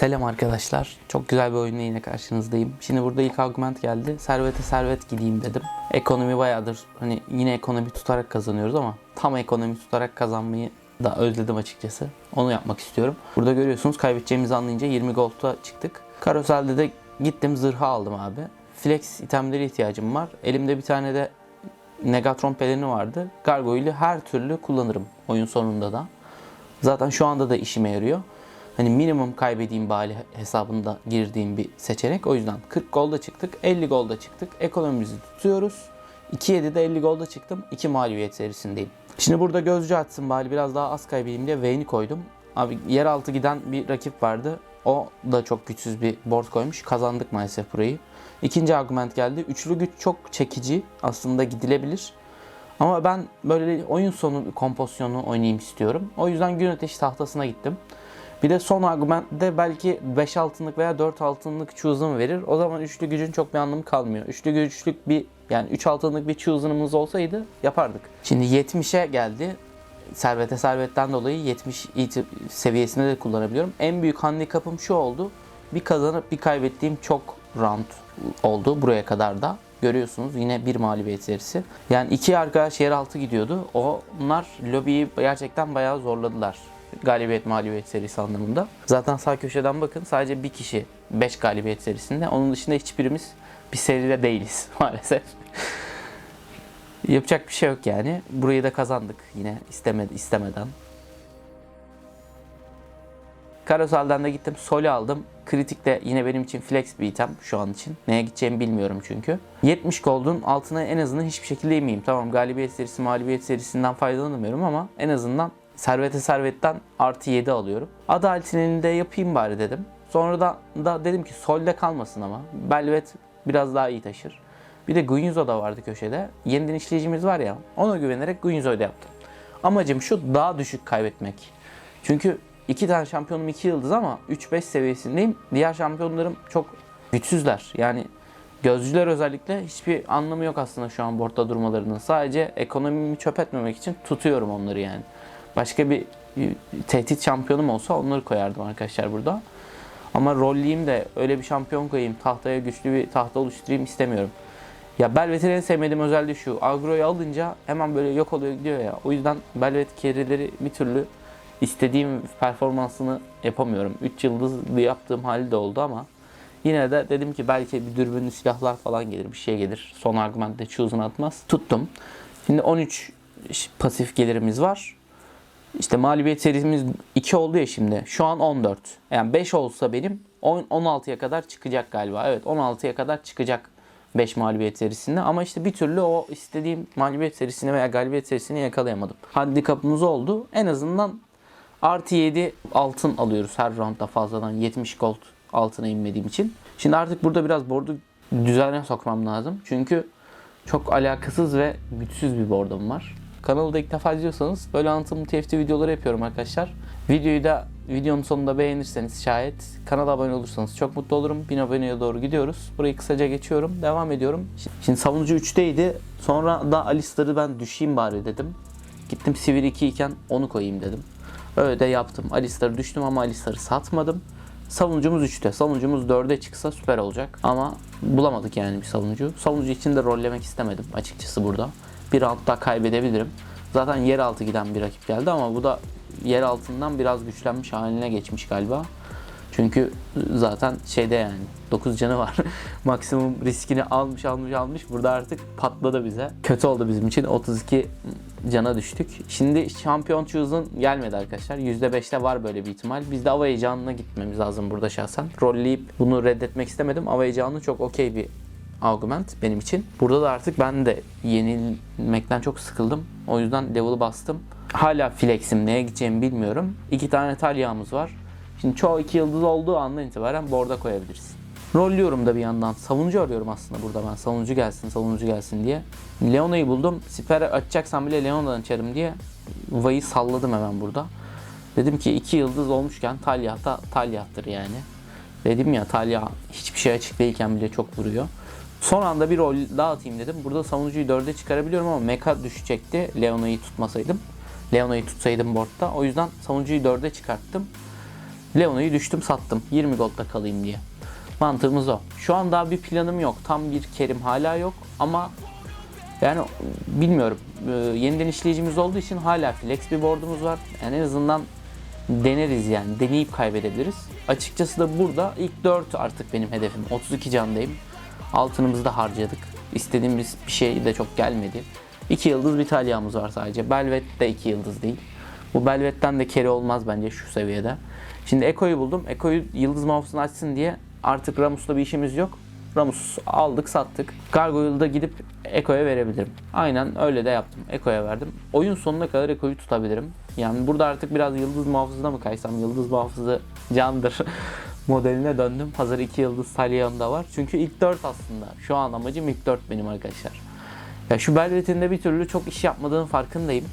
Selam arkadaşlar. Çok güzel bir oyunla yine karşınızdayım. Şimdi burada ilk argument geldi. Servete servet gideyim dedim. Ekonomi bayağıdır hani yine ekonomi tutarak kazanıyoruz ama tam ekonomi tutarak kazanmayı da özledim açıkçası. Onu yapmak istiyorum. Burada görüyorsunuz kaybedeceğimizi anlayınca 20 gold'a çıktık. Karoselde de gittim zırhı aldım abi. Flex itemleri ihtiyacım var. Elimde bir tane de Negatron pelerini vardı. Gargoyle'ü her türlü kullanırım oyun sonunda da. Zaten şu anda da işime yarıyor. Hani minimum kaybedeyim bari hesabında girdiğim bir seçenek. O yüzden 40 golda çıktık, 50 golda çıktık. Ekonomimizi tutuyoruz. 2-7'de 50 golda çıktım. 2 mağlubiyet serisindeyim. Şimdi burada gözcü atsın bari biraz daha az kaybedeyim diye Vayne'i koydum. Abi yeraltı giden bir rakip vardı. O da çok güçsüz bir board koymuş. Kazandık maalesef burayı. İkinci argument geldi. Üçlü güç çok çekici. Aslında gidilebilir. Ama ben böyle oyun sonu kompozisyonu oynayayım istiyorum. O yüzden gün ateşi tahtasına gittim. Bir de son argumentte belki 5 altınlık veya 4 altınlık chosen verir. O zaman üçlü gücün çok bir anlamı kalmıyor. Üçlü güçlük bir yani 3 altınlık bir chosen'ımız olsaydı yapardık. Şimdi 70'e geldi. Servete servetten dolayı 70 iti- seviyesinde de kullanabiliyorum. En büyük handikapım şu oldu. Bir kazanıp bir kaybettiğim çok round oldu buraya kadar da. Görüyorsunuz yine bir mağlubiyet serisi. Yani iki arkadaş yeraltı gidiyordu. Onlar lobiyi gerçekten bayağı zorladılar. Galibiyet mağlubiyet serisi anlamında. Zaten sağ köşeden bakın sadece bir kişi 5 galibiyet serisinde. Onun dışında hiçbirimiz bir seride değiliz maalesef. Yapacak bir şey yok yani. Burayı da kazandık yine istemedi istemeden. Karosel'den de gittim. Sol'i aldım. Kritik de yine benim için flex bir item şu an için. Neye gideceğimi bilmiyorum çünkü. 70 gold'un altına en azından hiçbir şekilde yemeyeyim. Tamam galibiyet serisi, mağlubiyet serisinden faydalanamıyorum ama en azından servete servetten artı 7 alıyorum. Adaletini de yapayım bari dedim. Sonra da, da dedim ki solde kalmasın ama. Belvet biraz daha iyi taşır. Bir de Gunyuzo da vardı köşede. Yeniden işleyicimiz var ya. Ona güvenerek Gunyuzo'yu da yaptım. Amacım şu daha düşük kaybetmek. Çünkü iki tane şampiyonum 2 yıldız ama 3-5 seviyesindeyim. Diğer şampiyonlarım çok güçsüzler. Yani gözcüler özellikle hiçbir anlamı yok aslında şu an boardda durmalarının. Sadece ekonomimi çöp etmemek için tutuyorum onları yani. Başka bir tehdit şampiyonum olsa onları koyardım arkadaşlar burada. Ama rolleyim de öyle bir şampiyon koyayım, tahtaya güçlü bir tahta oluşturayım istemiyorum. Ya Belvet'in en sevmediğim özelliği şu. Agro'yu alınca hemen böyle yok oluyor gidiyor ya. O yüzden Belvet carry'leri bir türlü istediğim performansını yapamıyorum. 3 yıldızlı yaptığım hali de oldu ama yine de dedim ki belki bir dürbünlü silahlar falan gelir, bir şey gelir. Son argumentte chosen atmaz. Tuttum. Şimdi 13 pasif gelirimiz var. İşte mağlubiyet serimiz 2 oldu ya şimdi. Şu an 14. Yani 5 olsa benim 10 16'ya kadar çıkacak galiba. Evet 16'ya kadar çıkacak 5 mağlubiyet serisinde. Ama işte bir türlü o istediğim mağlubiyet serisini veya galibiyet serisini yakalayamadım. Handikapımız oldu. En azından artı 7 altın alıyoruz her roundda fazladan 70 gold altına inmediğim için. Şimdi artık burada biraz board'u düzenine sokmam lazım. Çünkü çok alakasız ve güçsüz bir board'um var. Kanalı da ilk defa izliyorsanız böyle anlatımlı TFT videoları yapıyorum arkadaşlar. Videoyu da videonun sonunda beğenirseniz şayet kanala abone olursanız çok mutlu olurum. 1000 aboneye doğru gidiyoruz. Burayı kısaca geçiyorum. Devam ediyorum. Şimdi savunucu 3'teydi. Sonra da Alistar'ı ben düşeyim bari dedim. Gittim Sivir 2 iken onu koyayım dedim. Öyle de yaptım. Alistar'ı düştüm ama Alistar'ı satmadım. Savunucumuz 3'te. Savunucumuz 4'e çıksa süper olacak. Ama bulamadık yani bir savunucu. Savunucu için de rollemek istemedim açıkçası burada. Bir round daha kaybedebilirim. Zaten yer altı giden bir rakip geldi ama bu da yer altından biraz güçlenmiş haline geçmiş galiba. Çünkü zaten şeyde yani 9 canı var. Maksimum riskini almış almış almış. Burada artık patladı bize. Kötü oldu bizim için. 32 cana düştük. Şimdi şampiyon chosen gelmedi arkadaşlar. %5'te var böyle bir ihtimal. Biz de Ava heyecanına gitmemiz lazım burada şahsen. Rolleyip bunu reddetmek istemedim. Ava heyecanı çok okey bir argument benim için. Burada da artık ben de yenilmekten çok sıkıldım. O yüzden level'ı bastım. Hala flex'im neye gideceğimi bilmiyorum. İki tane talyamız var. Şimdi çoğu iki yıldız olduğu andan itibaren borda koyabiliriz. Rolluyorum da bir yandan. Savunucu arıyorum aslında burada ben. Savunucu gelsin, savunucu gelsin diye. Leona'yı buldum. Siper açacaksam bile Leona'dan açarım diye Vay'ı salladım hemen burada. Dedim ki iki yıldız olmuşken Talya da Talya'dır yani. Dedim ya Talya hiçbir şey açık değilken bile çok vuruyor. Son anda bir rol daha atayım dedim. Burada savunucuyu 4'e çıkarabiliyorum ama Mecha düşecekti Leona'yı tutmasaydım. Leona'yı tutsaydım boardta. O yüzden savunucuyu 4'e çıkarttım. Leona'yı düştüm sattım. 20 gold'da kalayım diye. Mantığımız o. Şu an daha bir planım yok. Tam bir kerim hala yok ama yani bilmiyorum. Ee, yeniden işleyicimiz olduğu için hala flex bir board'umuz var. Yani en azından deneriz yani. Deneyip kaybedebiliriz. Açıkçası da burada ilk 4 artık benim hedefim. 32 candayım. Altınımızı da harcadık. İstediğimiz bir şey de çok gelmedi. 2 yıldız bir talyamız var sadece. Belvet de 2 yıldız değil. Bu Belvet'ten de kere olmaz bence şu seviyede. Şimdi Eko'yu buldum. Eko'yu yıldız mavusunu açsın diye artık Ramus'la bir işimiz yok. Ramus aldık sattık. Gargoyle'da gidip Eko'ya verebilirim. Aynen öyle de yaptım. Eko'ya verdim. Oyun sonuna kadar Eko'yu tutabilirim. Yani burada artık biraz yıldız muhafızına mı kaysam? Yıldız muhafızı candır modeline döndüm. Hazır 2 yıldız Talyan'da da var. Çünkü ilk 4 aslında. Şu an amacım ilk 4 benim arkadaşlar. Ya şu Belvet'in de bir türlü çok iş yapmadığının farkındayım.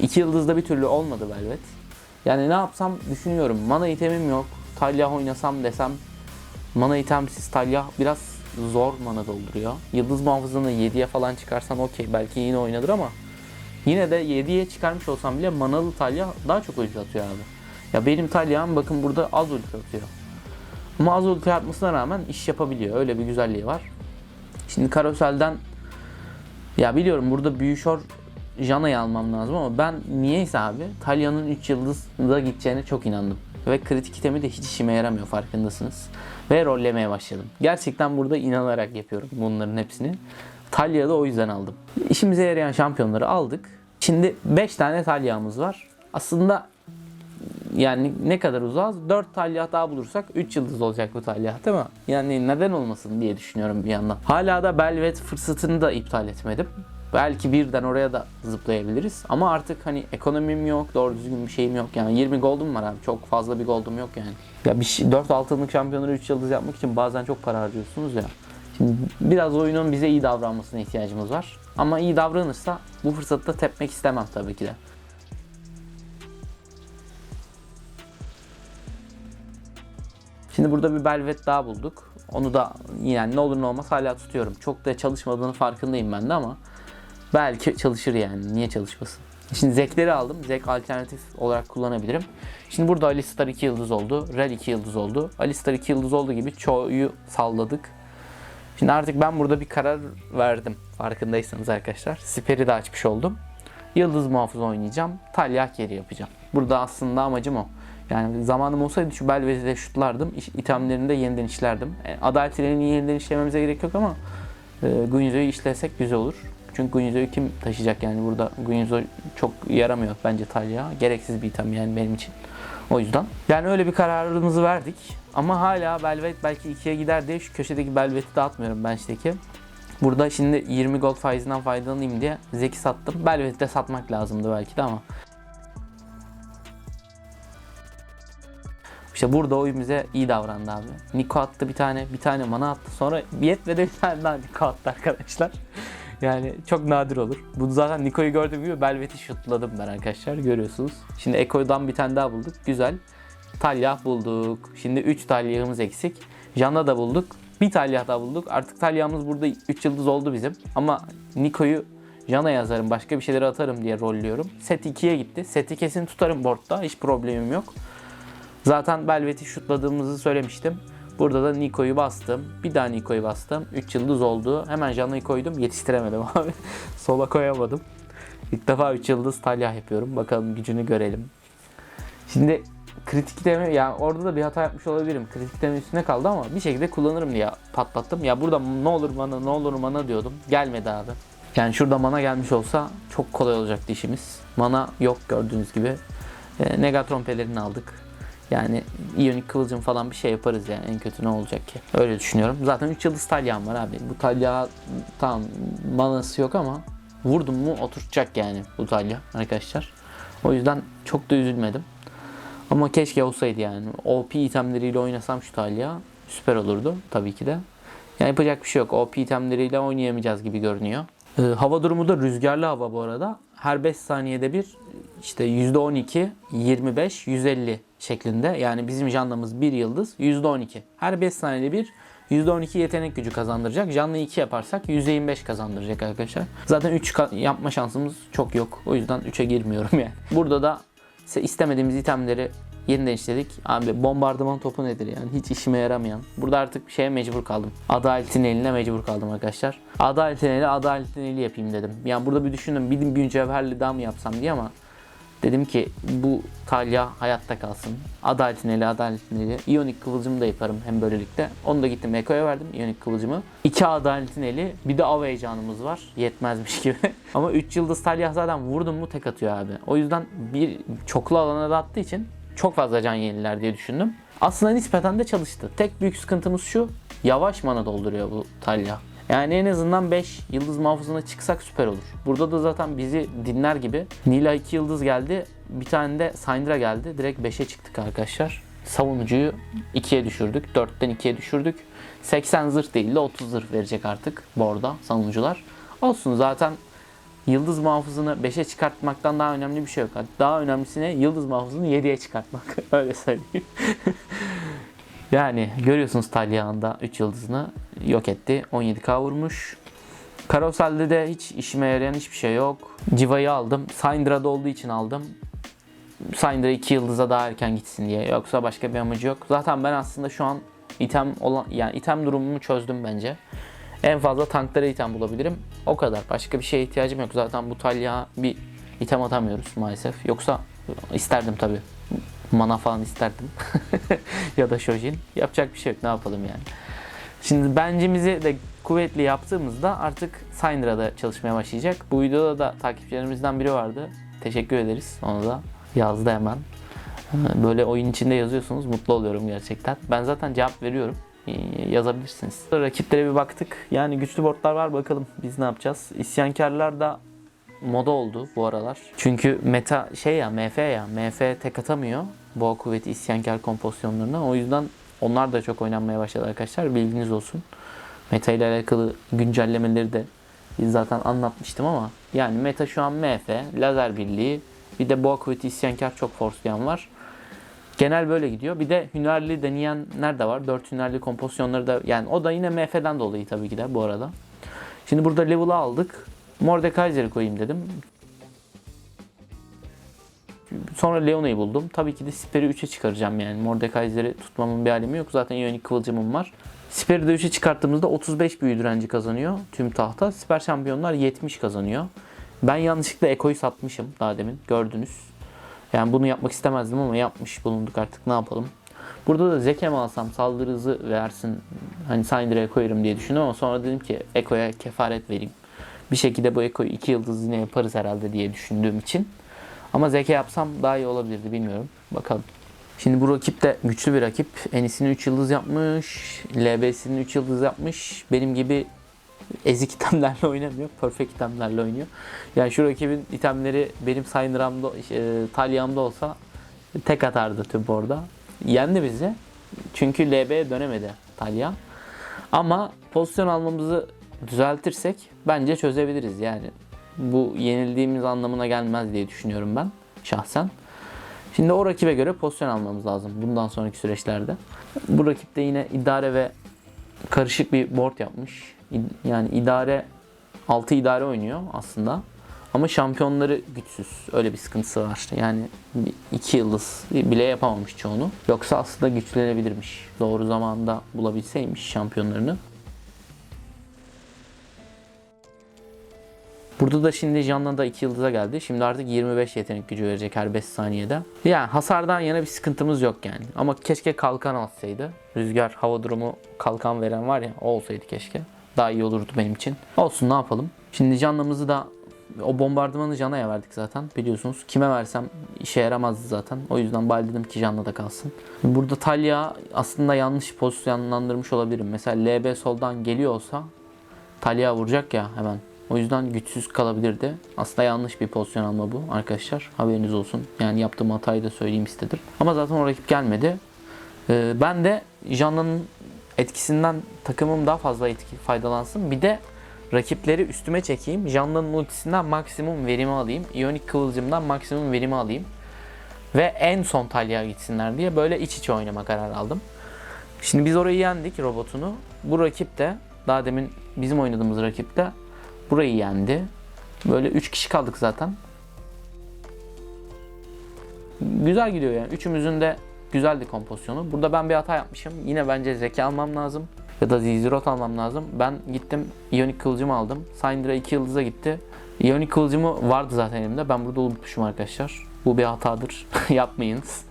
2 yıldızda bir türlü olmadı Belvet. Yani ne yapsam düşünüyorum. Mana itemim yok. Talyah oynasam desem mana itemsiz Talyah biraz zor mana dolduruyor. Yıldız muhafızını 7'ye falan çıkarsan okey belki yine oynadır ama yine de 7'ye çıkarmış olsam bile manalı Talyah daha çok ulti atıyor abi. Ya benim Talyah'ım bakın burada az ulti atıyor. Ama az ulti atmasına rağmen iş yapabiliyor. Öyle bir güzelliği var. Şimdi Karosel'den ya biliyorum burada Büyüşor Jana'yı almam lazım ama ben niyeyse abi Talya'nın 3 yıldızda gideceğine çok inandım. Ve kritik itemi de hiç işime yaramıyor farkındasınız. Ve rollemeye başladım. Gerçekten burada inanarak yapıyorum bunların hepsini. Talya'da o yüzden aldım. İşimize yarayan şampiyonları aldık. Şimdi 5 tane Talya'mız var. Aslında yani ne kadar uzağız? 4 talyah daha bulursak 3 yıldız olacak bu talyah değil mi? Yani neden olmasın diye düşünüyorum bir yandan. Hala da Belvet fırsatını da iptal etmedim. Belki birden oraya da zıplayabiliriz. Ama artık hani ekonomim yok, doğru düzgün bir şeyim yok. Yani 20 gold'um var abi. Çok fazla bir gold'um yok yani. Ya bir şey, 4 altınlık şampiyonları 3 yıldız yapmak için bazen çok para harcıyorsunuz ya. Şimdi biraz oyunun bize iyi davranmasına ihtiyacımız var. Ama iyi davranırsa bu fırsatı da tepmek istemem tabii ki de. Şimdi burada bir Belvet daha bulduk. Onu da yani ne olur ne olmaz hala tutuyorum. Çok da çalışmadığını farkındayım ben de ama belki çalışır yani. Niye çalışmasın? Şimdi Zek'leri aldım. Zek alternatif olarak kullanabilirim. Şimdi burada Alistar 2 yıldız oldu. Rel 2 yıldız oldu. Alistar 2 yıldız olduğu gibi Cho'yu salladık. Şimdi artık ben burada bir karar verdim. Farkındaysanız arkadaşlar. Siper'i de açmış oldum. Yıldız muhafız oynayacağım. Talya geri yapacağım. Burada aslında amacım o. Yani zamanım olsaydı şu Belvez'i de şutlardım. itemlerini de yeniden işlerdim. E, Adalet ilerini yeniden işlememize gerek yok ama e, Guinzo'yu işlesek güzel olur. Çünkü Guinzo'yu kim taşıyacak yani burada Guinzo çok yaramıyor bence Talya. Gereksiz bir item yani benim için. O yüzden. Yani öyle bir kararımızı verdik. Ama hala Belvet belki 2'ye gider diye şu köşedeki Belvet'i dağıtmıyorum bench'teki. Burada şimdi 20 gold faizinden faydalanayım diye Zeki sattım. Belvet'i de satmak lazımdı belki de ama İşte burada oyun bize iyi davrandı abi. Niko attı bir tane, bir tane mana attı. Sonra Viet'le de bir tane daha Niko attı arkadaşlar. Yani çok nadir olur. Bu zaten Niko'yu gördüğüm gibi Belvet'i şutladım ben arkadaşlar. Görüyorsunuz. Şimdi Eko'dan bir tane daha bulduk. Güzel. Talyah bulduk. Şimdi 3 talyahımız eksik. Janna da bulduk. Bir talyah daha bulduk. Artık talyahımız burada 3 yıldız oldu bizim. Ama Niko'yu Jana yazarım, başka bir şeyleri atarım diye rollüyorum. Set 2'ye gitti. Seti kesin tutarım boardda. Hiç problemim yok. Zaten Belvet'i şutladığımızı söylemiştim. Burada da Niko'yu bastım. Bir daha Niko'yu bastım. 3 yıldız oldu. Hemen Jana'yı koydum. Yetiştiremedim abi. Sola koyamadım. İlk defa 3 yıldız talyah yapıyorum. Bakalım gücünü görelim. Şimdi kritik deme ya orada da bir hata yapmış olabilirim. Kritik deme üstüne kaldı ama bir şekilde kullanırım diye patlattım. Ya burada ne olur mana ne olur mana diyordum. Gelmedi abi. Yani şurada mana gelmiş olsa çok kolay olacaktı işimiz. Mana yok gördüğünüz gibi. E, Negatron pelerini aldık. Yani iyonik kıvılcım falan bir şey yaparız yani en kötü ne olacak ki. Öyle düşünüyorum. Zaten 3 yıldız talyam var abi. Bu talya tamam manası yok ama vurdum mu oturtacak yani bu talya arkadaşlar. O yüzden çok da üzülmedim. Ama keşke olsaydı yani. OP itemleriyle oynasam şu talya süper olurdu tabii ki de. Yani yapacak bir şey yok. OP itemleriyle oynayamayacağız gibi görünüyor. Ee, hava durumu da rüzgarlı hava bu arada. Her 5 saniyede bir işte %12, 25, 150 şeklinde. Yani bizim janlamız 1 yıldız %12. Her 5 saniyede bir %12 yetenek gücü kazandıracak. Canlı 2 yaparsak %25 kazandıracak arkadaşlar. Zaten 3 yapma şansımız çok yok. O yüzden 3'e girmiyorum yani. Burada da istemediğimiz itemleri yeniden işledik. Abi bombardıman topu nedir yani? Hiç işime yaramayan. Burada artık şeye mecbur kaldım. Adaletin eline mecbur kaldım arkadaşlar. Adaletin eli adaletin eli yapayım dedim. Yani burada bir düşündüm. Bir bir cevherli daha mı yapsam diye ama dedim ki bu Talya hayatta kalsın. Adaletin eli adaletin eli. İyonik kıvılcımı da yaparım hem böylelikle. Onu da gittim Eko'ya verdim iyonik kıvılcımı. İki adaletin eli. Bir de av heyecanımız var. Yetmezmiş gibi. ama 3 yıldız Talya zaten vurdum mu tek atıyor abi. O yüzden bir çoklu alana da attığı için çok fazla can yeniler diye düşündüm. Aslında nispeten de çalıştı. Tek büyük sıkıntımız şu. Yavaş mana dolduruyor bu Talya. Yani en azından 5 yıldız muhafızına çıksak süper olur. Burada da zaten bizi dinler gibi. Nila 2 yıldız geldi. Bir tane de Syndra geldi. Direkt 5'e çıktık arkadaşlar. Savunucuyu 2'ye düşürdük. 4'ten 2'ye düşürdük. 80 zırh değil de 30 zırh verecek artık borda savunucular. Olsun zaten yıldız muhafızını 5'e çıkartmaktan daha önemli bir şey yok. Daha önemlisi ne? Yıldız muhafızını 7'ye çıkartmak. Öyle söyleyeyim. yani görüyorsunuz Talyahan'da 3 yıldızını yok etti. 17k vurmuş. Karosel'de de hiç işime yarayan hiçbir şey yok. Civa'yı aldım. Syndra'da olduğu için aldım. Syndra 2 yıldıza daha erken gitsin diye. Yoksa başka bir amacı yok. Zaten ben aslında şu an item olan yani item durumumu çözdüm bence. En fazla tanklara item bulabilirim. O kadar. Başka bir şeye ihtiyacım yok. Zaten bu Talya bir item atamıyoruz maalesef. Yoksa isterdim tabi. Mana falan isterdim. ya da Shojin. Yapacak bir şey yok. Ne yapalım yani. Şimdi bencimizi de kuvvetli yaptığımızda artık Syndra'da çalışmaya başlayacak. Bu videoda da takipçilerimizden biri vardı. Teşekkür ederiz. Onu da yazdı hemen. Böyle oyun içinde yazıyorsunuz. Mutlu oluyorum gerçekten. Ben zaten cevap veriyorum. Ee, Yazabilirsiniz. Rakiplere bir baktık. Yani güçlü boardlar var bakalım biz ne yapacağız. İsyankarlar da moda oldu bu aralar. Çünkü meta şey ya MF ya MF tek atamıyor. Boğa kuvveti isyankar kompozisyonlarına. O yüzden onlar da çok oynanmaya başladı arkadaşlar. Bilginiz olsun. Meta ile alakalı güncellemeleri de zaten anlatmıştım ama yani meta şu an MF, lazer birliği, bir de boğa kuvveti isyankar çok forslayan var. Genel böyle gidiyor. Bir de hünerli deneyenler de var. 4 hünerli kompozisyonları da yani o da yine MF'den dolayı tabii ki de bu arada. Şimdi burada level'ı aldık. Mordekaiser'i koyayım dedim. Sonra Leona'yı buldum. Tabii ki de Siper'i 3'e çıkaracağım yani. Mordekaiser'i tutmamın bir alemi yok. Zaten Ionic kıvılcımım var. Siper'i de 3'e çıkarttığımızda 35 büyü direnci kazanıyor tüm tahta. Siper şampiyonlar 70 kazanıyor. Ben yanlışlıkla Eko'yu satmışım daha demin. Gördünüz. Yani bunu yapmak istemezdim ama yapmış bulunduk artık ne yapalım. Burada da Zeke mi alsam saldırı hızı versin hani Syndra'ya koyarım diye düşündüm ama sonra dedim ki Eko'ya kefaret vereyim. Bir şekilde bu Eko'yu 2 yıldız yine yaparız herhalde diye düşündüğüm için. Ama Zeke yapsam daha iyi olabilirdi bilmiyorum. Bakalım. Şimdi bu rakip de güçlü bir rakip. Enis'ini 3 yıldız yapmış. LB'sini 3 yıldız yapmış. Benim gibi ezik itemlerle oynamıyor. Perfect itemlerle oynuyor. Yani şu rakibin itemleri benim Syndra'mda, e, Talya'mda olsa tek atardı tüm orada. Yendi bizi. Çünkü LB'ye dönemedi Talya. Ama pozisyon almamızı düzeltirsek bence çözebiliriz yani. Bu yenildiğimiz anlamına gelmez diye düşünüyorum ben şahsen. Şimdi o rakibe göre pozisyon almamız lazım bundan sonraki süreçlerde. Bu rakip de yine idare ve karışık bir board yapmış. Yani idare 6 idare oynuyor aslında. Ama şampiyonları güçsüz. Öyle bir sıkıntısı var. Yani 2 yıldız bile yapamamış çoğunu. Yoksa aslında güçlenebilirmiş. Doğru zamanda bulabilseymiş şampiyonlarını. Burada da şimdi Janna da 2 yıldıza geldi. Şimdi artık 25 yetenek gücü verecek her 5 saniyede. Yani hasardan yana bir sıkıntımız yok yani. Ama keşke kalkan alsaydı. Rüzgar hava durumu kalkan veren var ya o olsaydı keşke. Daha iyi olurdu benim için. Olsun ne yapalım. Şimdi Janna'mızı da o bombardımanı Janna'ya verdik zaten biliyorsunuz. Kime versem işe yaramazdı zaten. O yüzden bari dedim ki Janna'da kalsın. Burada Talya aslında yanlış pozisyonlandırmış olabilirim. Mesela LB soldan geliyor olsa Talya vuracak ya hemen. O yüzden güçsüz kalabilirdi. Aslında yanlış bir pozisyon alma bu arkadaşlar. Haberiniz olsun. Yani yaptığım hatayı da söyleyeyim istedim. Ama zaten o rakip gelmedi. Ee, ben de Janna'nın etkisinden takımım daha fazla etki faydalansın. Bir de rakipleri üstüme çekeyim. Janna'nın ultisinden maksimum verimi alayım. Ionic kıvılcımdan maksimum verimi alayım. Ve en son Talya'ya gitsinler diye böyle iç içe oynama kararı aldım. Şimdi biz orayı yendik robotunu. Bu rakip de daha demin bizim oynadığımız rakip de burayı yendi. Böyle 3 kişi kaldık zaten. güzel gidiyor yani. Üçümüzün de güzeldi kompozisyonu. Burada ben bir hata yapmışım. Yine bence zeki almam lazım. Ya da Zizirot almam lazım. Ben gittim Ionic kılıcımı aldım. Syndra 2 yıldıza gitti. Ionic kılıcımı vardı zaten elimde. Ben burada unutmuşum arkadaşlar. Bu bir hatadır. Yapmayınız.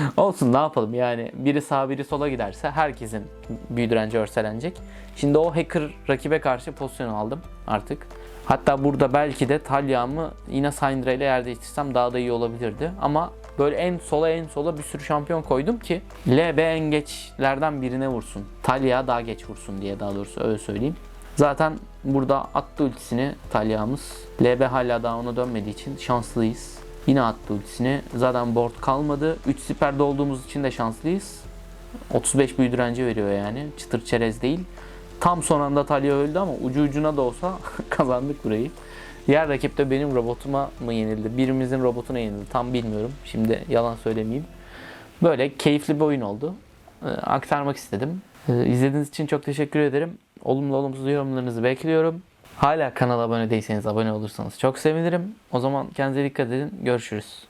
Olsun ne yapalım yani. Biri sağa biri sola giderse herkesin büyü direnci örselenecek. Şimdi o hacker rakibe karşı pozisyon aldım artık. Hatta burada belki de Talya'mı yine Syndra ile yer değiştirsem daha da iyi olabilirdi. Ama böyle en sola en sola bir sürü şampiyon koydum ki LB en geçlerden birine vursun. Talya daha geç vursun diye daha doğrusu öyle söyleyeyim. Zaten burada attı ultisini Talya'mız. LB hala daha ona dönmediği için şanslıyız. Yine attı ultisini. Zaten board kalmadı. 3 siperde olduğumuz için de şanslıyız. 35 büyü veriyor yani. Çıtır çerez değil. Tam son anda Talya öldü ama ucu ucuna da olsa kazandık burayı. Diğer rakip de benim robotuma mı yenildi? Birimizin robotuna yenildi. Tam bilmiyorum. Şimdi yalan söylemeyeyim. Böyle keyifli bir oyun oldu. Ee, aktarmak istedim. Ee, izlediğiniz için çok teşekkür ederim. Olumlu olumsuz yorumlarınızı bekliyorum. Hala kanala abone değilseniz abone olursanız çok sevinirim. O zaman kendinize dikkat edin. Görüşürüz.